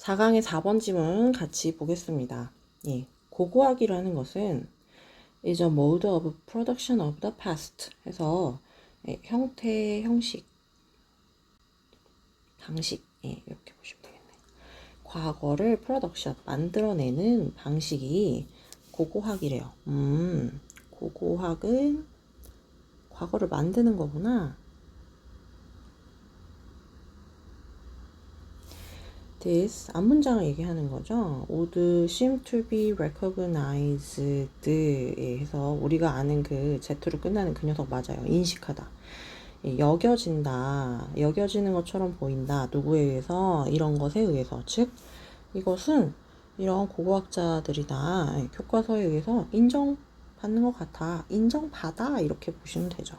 4강의 4번 지문 같이 보겠습니다. 예, 고고하기라는 것은 is a mode of production of the past 해서 예, 형태, 형식, 방식 예, 이렇게 보시면 되겠네요. 과거를 프로덕션 만들어내는 방식이 고고학이래요. 음, 고고학은 과거를 만드는 거구나. This 앞문장을 얘기하는 거죠. would seem to be recognized 예, 해서 우리가 아는 그 Z로 끝나는 그 녀석 맞아요. 인식하다. 예, 여겨진다. 여겨지는 것처럼 보인다. 누구에 의해서? 이런 것에 의해서. 즉, 이것은 이런 고고학자들이나 예, 교과서에 의해서 인정받는 것 같아. 인정받아. 이렇게 보시면 되죠.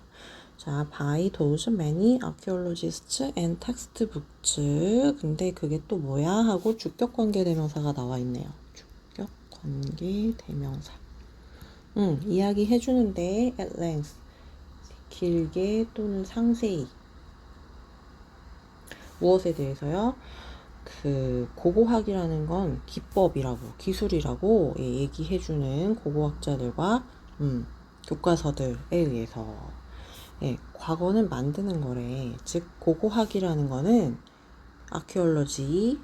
자, by those many archaeologists and textbooks. 근데 그게 또 뭐야? 하고 주격 관계 대명사가 나와 있네요. 주격 관계 대명사. 음, 이야기 해주는데 at length. 길게 또는 상세히. 무엇에 대해서요? 그 고고학이라는 건 기법이라고 기술이라고 예, 얘기해주는 고고학자들과 음, 교과서들에 의해서 예, 과거는 만드는 거래. 즉 고고학이라는 거는 archaeology,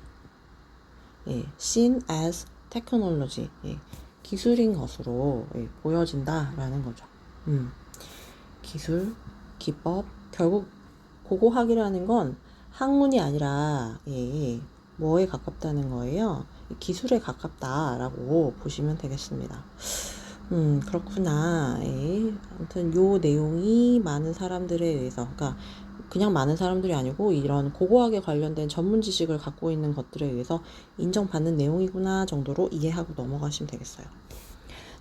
예, seen as technology, 예, 기술인 것으로 예, 보여진다라는 거죠. 음, 기술, 기법, 결국 고고학이라는 건 학문이 아니라 예, 뭐에 가깝다는 거예요? 기술에 가깝다라고 보시면 되겠습니다. 음, 그렇구나. 예. 아무튼 요 내용이 많은 사람들에 의해서, 그러니까 그냥 많은 사람들이 아니고 이런 고고학에 관련된 전문 지식을 갖고 있는 것들에 의해서 인정받는 내용이구나 정도로 이해하고 넘어가시면 되겠어요.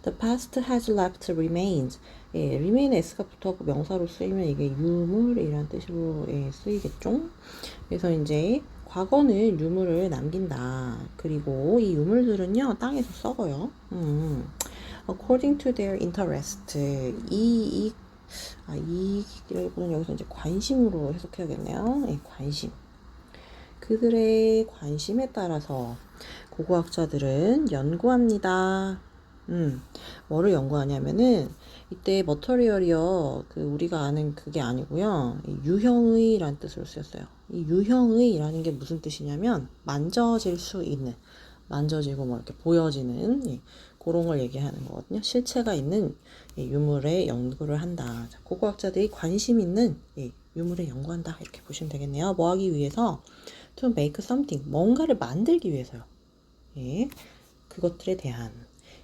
The past has left remains. 예, remain s가 붙어서 명사로 쓰이면 이게 유물이란 뜻으로 예, 쓰이겠죠. 그래서 이제 과거는 유물을 남긴다. 그리고 이 유물들은요 땅에서 썩어요. 음. According to their interest. 이, 이, 아, 이 부분 여기서 이제 관심으로 해석해야겠네요. 예, 관심. 그들의 관심에 따라서 고고학자들은 연구합니다. 음, 뭐를 연구하냐면은 이때 머터리얼이요, 그 우리가 아는 그게 아니고요, 유형의란 뜻으로 쓰였어요. 이 유형의라는 게 무슨 뜻이냐면 만져질 수 있는, 만져지고 뭐 이렇게 보여지는 예, 그런 걸 얘기하는 거거든요. 실체가 있는 예, 유물에 연구를 한다. 자, 고고학자들이 관심 있는 예, 유물에 연구한다. 이렇게 보시면 되겠네요. 뭐 하기 위해서 to make something 뭔가를 만들기 위해서요. 예, 그것들에 대한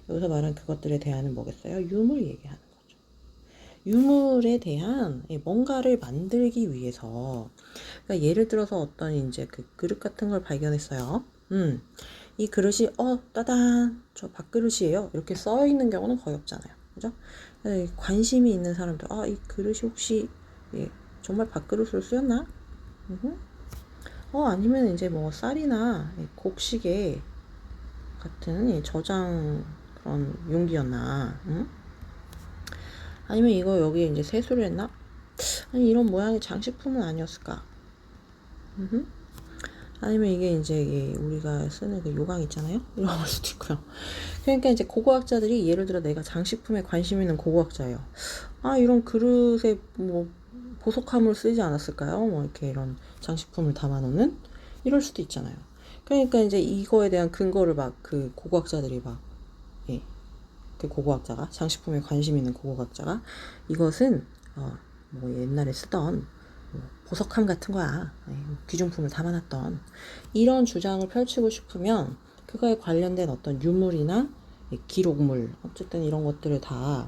여기서 말한 그것들에 대한은 뭐겠어요? 유물 얘기하는 거죠. 유물에 대한 예, 뭔가를 만들기 위해서 그러니까 예를 들어서 어떤 이제 그 그릇 같은 걸 발견했어요. 음. 이 그릇이 어 따단 저 밥그릇이에요 이렇게 써 있는 경우는 거의 없잖아요 그죠 네, 관심이 있는 사람들 아 이 그릇이 혹시 예, 정말 밥그릇으로 쓰였나. 어 아니면 이제 뭐 쌀이나 예, 곡식에 같은 예, 저장 그런 용기였나 응? 아니면 이거 여기에 이제 세수를 했나 아니 이런 모양의 장식품은 아니었을까 으흠. 아니면 이게 이제 우리가 쓰는 그 요강 있잖아요. 이런 걸 수도 있고요. 그러니까 이제 고고학자들이 예를 들어 내가 장식품에 관심 있는 고고학자예요. 아 이런 그릇에 뭐 보석함을 쓰지 않았을까요? 뭐 이렇게 이런 장식품을 담아놓는 이럴 수도 있잖아요. 그러니까 이제 이거에 대한 근거를 막 그 고고학자들이 막 예. 그 고고학자가 장식품에 관심 있는 고고학자가 이것은 어, 뭐 옛날에 쓰던 보석함 같은 거야. 네, 귀중품을 담아놨던 이런 주장을 펼치고 싶으면 그거에 관련된 어떤 유물이나 기록물 어쨌든 이런 것들을 다뭐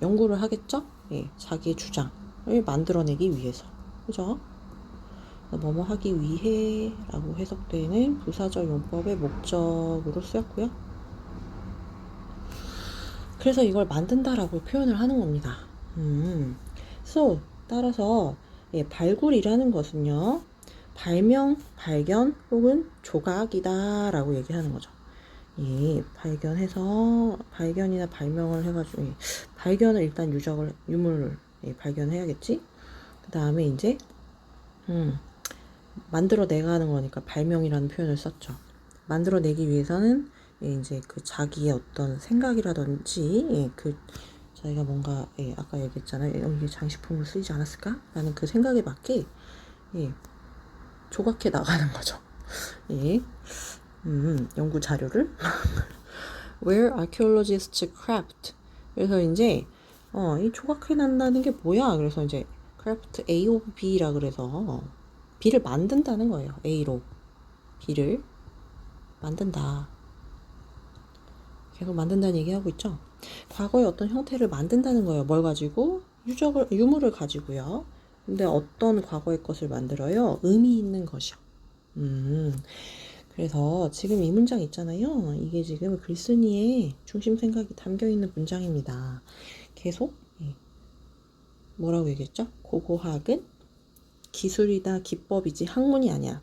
연구를 하겠죠. 예, 자기의 주장을 만들어내기 위해서 그죠? 뭐뭐 하기 위해라고 해석되는 부사절 용법의 목적으로 쓰였고요. 그래서 이걸 만든다라고 표현을 하는 겁니다. 음, so 따라서 예, 발굴이라는 것은요, 발명, 발견 혹은 조각이다 라고 얘기하는 거죠. 예, 발견해서 발견이나 발명을 해가지고 예, 발견을 일단 유적을 유물을 예, 발견해야겠지. 그 다음에 이제 음, 만들어 내가는 거니까 발명이라는 표현을 썼죠. 만들어내기 위해서는 예, 이제 그 자기의 어떤 생각이라든지 예, 그 자기가 뭔가 예, 아까 얘기했잖아요. 어, 이게 장식품으로 쓰이지 않았을까? 라는 그 생각에 맞게 예, 조각해 나가는 거죠. 예. 음, 연구 자료를 Where archaeologists craft. 그래서 이제 어, 이 조각해 난다는 게 뭐야? 그래서 이제 craft A of B라 그래서 B를 만든다는 거예요. A로 B를 만든다. 계속 만든다는 얘기하고 있죠. 과거의 어떤 형태를 만든다는 거예요. 뭘 가지고? 유적을, 유물을 가지고요. 근데 어떤 과거의 것을 만들어요? 의미 있는 것이요. 음, 그래서 지금 이 문장 있잖아요. 이게 지금 글쓴이의 중심 생각이 담겨 있는 문장입니다. 계속 예. 뭐라고 얘기했죠? 고고학은 기술이다, 기법이지 학문이 아니야.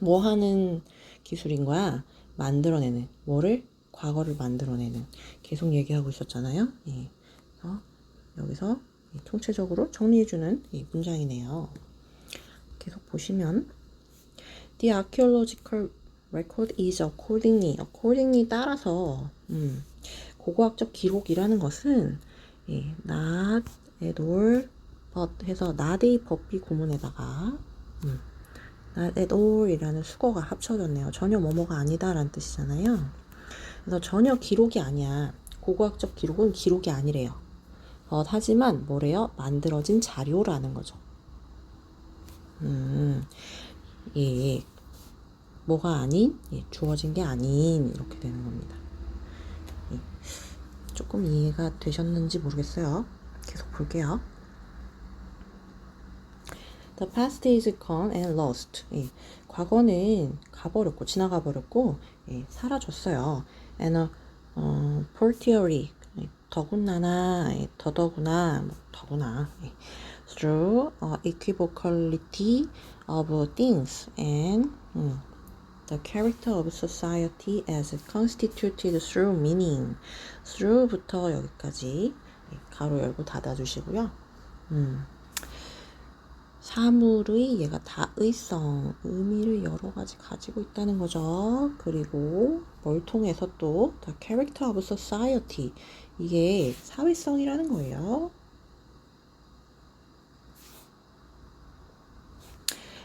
뭐 하는 기술인 거야? 만들어내는 뭐를 과거를 만들어내는 계속 얘기하고 있었잖아요. 예. 그래서 여기서 통체적으로 정리해주는 이 문장이네요. 계속 보시면 The archaeological record is accordingly, accordingly 따라서 음, 고고학적 기록이라는 것은 예, not at all but 해서 not의 법비 구문에다가 음, not at all이라는 수거가 합쳐졌네요. 전혀 뭐뭐가 아니다라는 뜻이잖아요. 그래서 전혀 기록이 아니야. 고고학적 기록은 기록이 아니래요. 어, 하지만 뭐래요? 만들어진 자료라는 거죠. 음, 예, 뭐가 아닌, 예, 주어진 게 아닌 이렇게 되는 겁니다. 예, 조금 이해가 되셨는지 모르겠어요. 계속 볼게요. The past is gone and lost. 예, 과거는 가버렸고 지나가 버렸고 예, 사라졌어요. And a 어, 예, 더군다나 예, 더더구나 뭐, 더구나 예, through uh, equivocality of things and 음, the character of society as constituted through meaning through부터 여기까지 예, 가로 열고 닫아 주시고요. 음. 사물의 얘가 다의성, 의미를 여러 가지 가지고 있다는 거죠. 그리고 뭘 통해서 또 the character of society 이게 사회성이라는 거예요.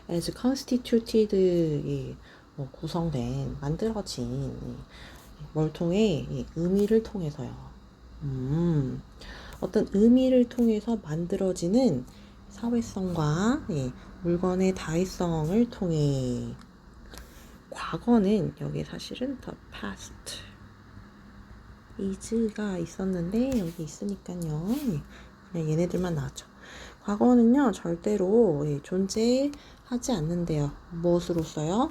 as constituted 이, 뭐 구성된 만들어진 이, 뭘 통해 이, 의미를 통해서요. 음, 어떤 의미를 통해서 만들어지는 사회성과 예, 물건의 다의성을 통해 과거는 여기 사실은 the past is가 있었는데 여기 있으니까요. 예, 그냥 얘네들만 나왔죠. 과거는요 절대로 예, 존재하지 않는데요. 무엇으로써요?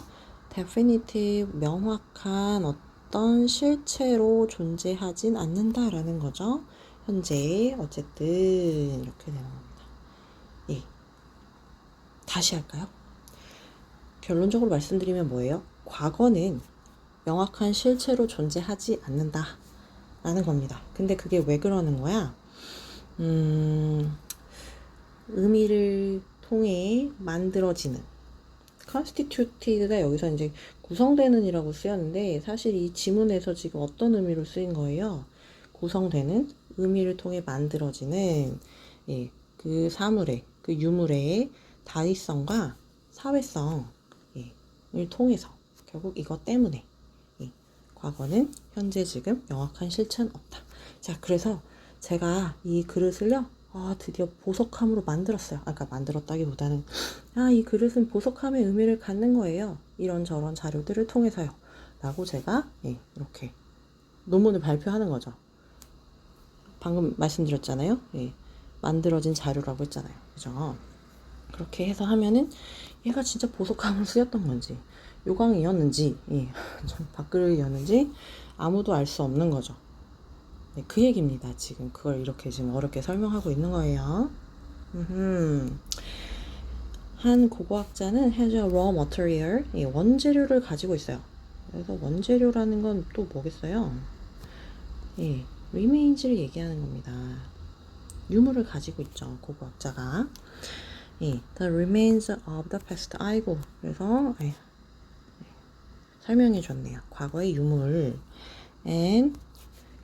definitive 명확한 어떤 실체로 존재하진 않는다라는 거죠. 현재 어쨌든 이렇게 되는. 예. 다시 할까요? 결론적으로 말씀드리면 뭐예요? 과거는 명확한 실체로 존재하지 않는다. 라는 겁니다. 근데 그게 왜 그러는 거야? 음, 의미를 통해 만들어지는. constituted가 여기서 이제 구성되는 이라고 쓰였는데 사실 이 지문에서 지금 어떤 의미로 쓰인 거예요? 구성되는 의미를 통해 만들어지는 예, 그 사물의 그 유물의 다의성과 사회성을 통해서 결국 이것 때문에 과거는 현재 지금 명확한 실체는 없다. 자, 그래서 제가 이 그릇을요, 아, 드디어 보석함으로 만들었어요. 아까 만들었다기보다는, 아, 이 그릇은 보석함의 의미를 갖는 거예요. 이런저런 자료들을 통해서요. 라고 제가, 예, 이렇게 논문을 발표하는 거죠. 방금 말씀드렸잖아요. 예, 만들어진 자료라고 했잖아요. 그죠? 그렇게 해서 하면은 얘가 진짜 보석함으로 쓰였던 건지, 요강이었는지, 예, 밥그릇이었는지 아무도 알 수 없는 거죠. 네, 그 얘기입니다. 지금 그걸 이렇게 지금 어렵게 설명하고 있는 거예요. 한 고고학자는 has a raw material, 예, 원재료를 가지고 있어요. 그래서 원재료라는 건 또 뭐겠어요? 예, remains를 얘기하는 겁니다. 유물을 가지고 있죠. 고고학자가. 예, the remains of the past. 아이고, 그래서 예, 설명해 줬네요. 과거의 유물. and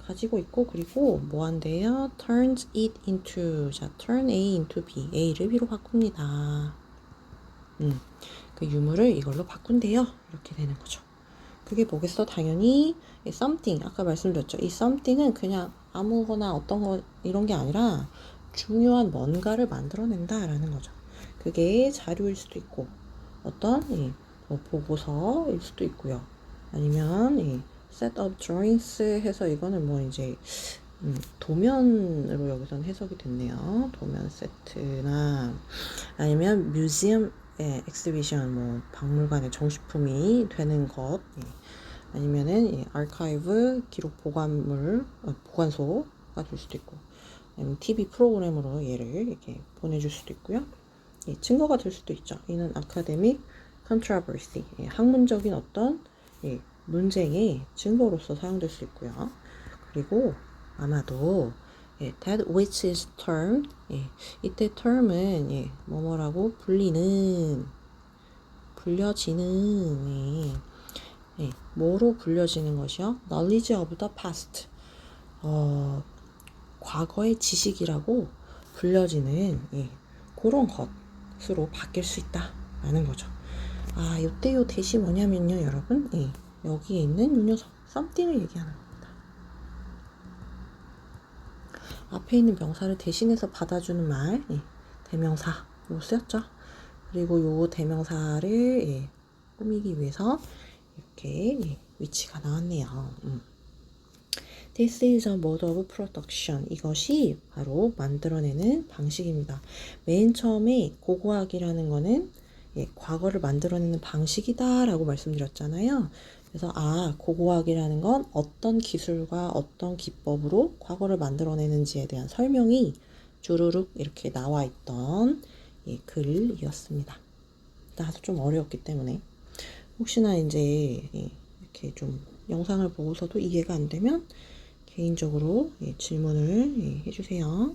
가지고 있고 그리고 뭐 한대요? turns it into 자 turn A into B A를 B로 바꿉니다. 음, 그 유물을 이걸로 바꾼대요. 이렇게 되는 거죠. 그게 뭐겠어? 당연히 이 something 아까 말씀드렸죠. 이 something은 그냥 아무거나 어떤 거 이런 게 아니라 중요한 뭔가를 만들어낸다라는 거죠. 그게 자료일 수도 있고 어떤 이, 뭐 보고서일 수도 있고요. 아니면 이 set of drawings 해서 이거는 뭐 이제 음, 도면으로 여기서는 해석이 됐네요. 도면 세트나 아니면 뮤지엄 예, 엑스비션 뭐 박물관의 정식품이 되는 것 예. 아니면은 예, 아카이브 기록 보관물 어, 보관소가 될 수도 있고 아니면 TV 프로그램으로 얘를 이렇게 보내줄 수도 있고요. 예, 증거가 될 수도 있죠. 이는 아카데믹 controversy 예, 학문적인 어떤 예, 논쟁의 증거로서 사용될 수 있고요. 그리고 아마도 예, that which is termed 예, 이때 term은 예, 뭐뭐라고 불리는 불려지는 예, 예, 뭐로 불려지는 것이요? knowledge of the past 어, 과거의 지식이라고 불려지는 예, 그런 것 으로 바뀔 수 있다라는 거죠. 아, 요때 요 대시 뭐냐면요, 여러분. 예, 여기에 있는 요 녀석, something을 얘기하는 겁니다. 앞에 있는 명사를 대신해서 받아주는 말, 예, 대명사로 쓰였죠. 그리고 요 대명사를 예, 꾸미기 위해서 이렇게 예, 위치가 나왔네요. 음. This is a mode of production. 이것이 바로 만들어내는 방식입니다. 맨 처음에 고고학이라는 거는 예, 과거를 만들어내는 방식이다라고 말씀드렸잖아요. 그래서 아, 고고학이라는 건 어떤 기술과 어떤 기법으로 과거를 만들어내는지에 대한 설명이 주르륵 이렇게 나와 있던 예, 글이었습니다. 나도 좀 어려웠기 때문에 혹시나 이제 예, 이렇게 좀 영상을 보고서도 이해가 안 되면 개인적으로 예, 질문을 예, 해주세요.